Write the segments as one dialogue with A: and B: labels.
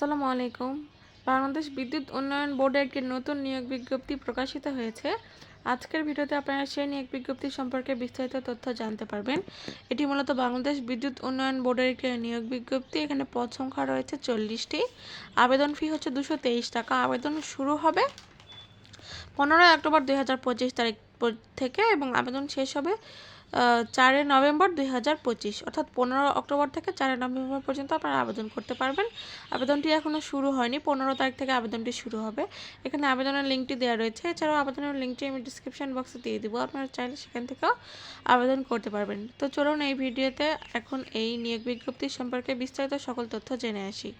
A: আসসালামু আলাইকুম। বাংলাদেশ বিদ্যুৎ উন্নয়ন বোর্ডের একটি নতুন নিয়োগ বিজ্ঞপ্তি প্রকাশিত হয়েছে। আজকের ভিডিওতে আপনারা সেই নিয়োগ বিজ্ঞপ্তি সম্পর্কে বিস্তারিত তথ্য জানতে পারবেন। এটি মূলত বাংলাদেশ বিদ্যুৎ উন্নয়ন বোর্ডের একটি নিয়োগ বিজ্ঞপ্তি। এখানে পদ সংখ্যা রয়েছে চল্লিশটি। আবেদন ফি হচ্ছে দুশো টাকা। আবেদন শুরু হবে পনেরোই অক্টোবর দুই হাজার পঁচিশ তারিখ থেকে এবং আবেদন শেষ হবে চারই নভেম্বর দুই হাজার পঁচিশ, অর্থাৎ পনেরো অক্টোবর থেকে চারই নভেম্বর পর্যন্ত আপনারা আবেদন করতে পারবেন। আবেদনটি এখনও শুরু হয়নি, পনেরো তারিখ থেকে আবেদনটি শুরু হবে। এখানে আবেদনের লিঙ্কটি দেওয়া রয়েছে, এছাড়াও আবেদনের লিঙ্কটি আমি ডিসক্রিপশন বক্সে দিয়ে দিব, আপনারা চাইলে সেখান থেকেও আবেদন করতে পারবেন। তো চলুন এই ভিডিওতে এখন এই নিয়োগ বিজ্ঞপ্তি সম্পর্কে বিস্তারিত সকল তথ্য জেনে আসি।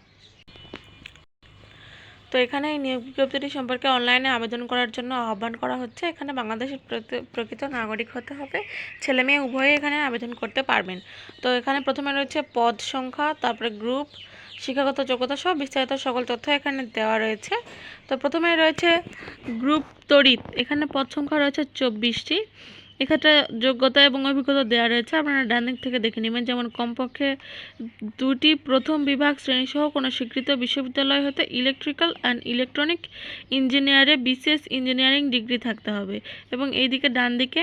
A: তো এখানে এই নিয়োগ বিজ্ঞপ্তিটি সম্পর্কে অনলাইনে আবেদন করার জন্য আহ্বান করা হচ্ছে। এখানে বাংলাদেশের প্রকৃত নাগরিক হতে হবে। ছেলে মেয়ে উভয়ে এখানে আবেদন করতে পারবেন। তো এখানে প্রথমে রয়েছে পদ সংখ্যা, তারপরে গ্রুপ শিক্ষাগত যোগ্যতা সহ বিস্তারিত সকল তথ্য এখানে দেওয়া রয়েছে। তো প্রথমে রয়েছে গ্রুপ তড়িৎ। এখানে পদ সংখ্যা রয়েছে চব্বিশটি। এক্ষেত্রে যোগ্যতা এবং অভিজ্ঞতা দেওয়া রয়েছে। আপনারা ডান দিক থেকে দেখে নেবেন যেমন কমপক্ষে দুটি প্রথম বিভাগ শ্রেণীসহ কোনো স্বীকৃত বিশ্ববিদ্যালয় হতে ইলেকট্রিক্যাল অ্যান্ড ইলেকট্রনিক ইঞ্জিনিয়ারে বিশেষ ইঞ্জিনিয়ারিং ডিগ্রি থাকতে হবে। এবং এইদিকে ডান দিকে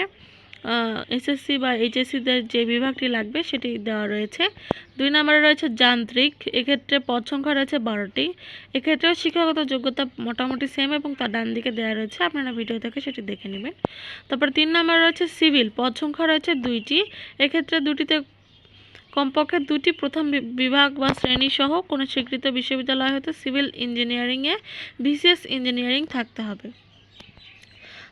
A: এসএসসি বা এইচএসসিতে যে বিভাগটি লাগবে সেটি দেওয়া রয়েছে। দুই নম্বরে রয়েছে যান্ত্রিক, এক্ষেত্রে পদ সংখ্যা রয়েছে বারোটি। এক্ষেত্রেও শিক্ষাগত যোগ্যতা মোটামুটি সেম এবং তার ডান দিকে দেওয়া রয়েছে, আপনারা ভিডিও থেকে সেটি দেখে নেবেন। তারপর তিন নম্বরে রয়েছে সিভিল পদ সংখ্যা রয়েছে দুইটি। এক্ষেত্রে দুটিতে কমপক্ষে দুটি প্রথম বিভাগ বা শ্রেণি সহ কোনো স্বীকৃত বিশ্ববিদ্যালয় হতে সিভিল ইঞ্জিনিয়ারিংয়ে বিসিএস ইঞ্জিনিয়ারিং থাকতে হবে।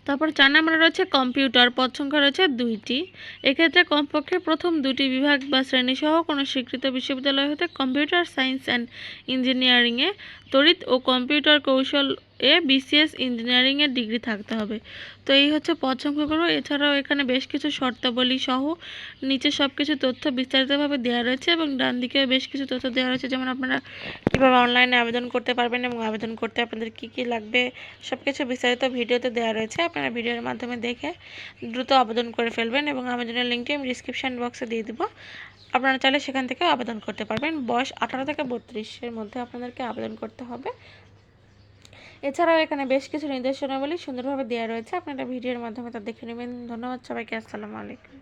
A: তারপর চার নম্বরে রয়েছে কম্পিউটার, পদ সংখ্যা রয়েছে দুইটি। এক্ষেত্রে কমপক্ষে প্রথম দুটি বিভাগ বা শ্রেণি সহ কোনো স্বীকৃত বিশ্ববিদ্যালয় হতে কম্পিউটার সায়েন্স অ্যান্ড ইঞ্জিনিয়ারিংয়ে তড়িৎ ও কম্পিউটার কৌশল এ বিসিএস ইঞ্জিনিয়ারিংয়ের ডিগ্রি থাকতে হবে। তো এই হচ্ছে পদ সংখ্যাগুলো এছাড়াও এখানে বেশ কিছু শর্তাবলী সহ নিচে সব কিছু তথ্য বিস্তারিতভাবে দেওয়া রয়েছে এবং ডান দিকে বেশ কিছু তথ্য দেওয়া রয়েছে। যেমন আপনারা কীভাবে অনলাইনে আবেদন করতে পারবেন এবং আবেদন করতে আপনাদের কী কী লাগবে সব কিছু বিস্তারিত ভিডিওতে দেওয়া রয়েছে। আপনারা ভিডিওর মাধ্যমে দেখে দ্রুত আবেদন করে ফেলবেন এবং আবেদনের লিঙ্কটি আমি ডিসক্রিপশান বক্সে দিয়ে দিব। আপনারা চাইলে সেখান থেকে আবেদন করতে পারবেন। বয়স আঠারো থেকে বত্রিশের মধ্যে আপনাদেরকে আবেদন করতে হবে। এছাড়াও এখানে বেশ কিছু নির্দেশনাবলী সুন্দরভাবে দেওয়া রয়েছে। আপনারা ভিডিওর মাধ্যমে তা দেখে নেবেন। ধন্যবাদ সবাইকে। আসসালামু আলাইকুম।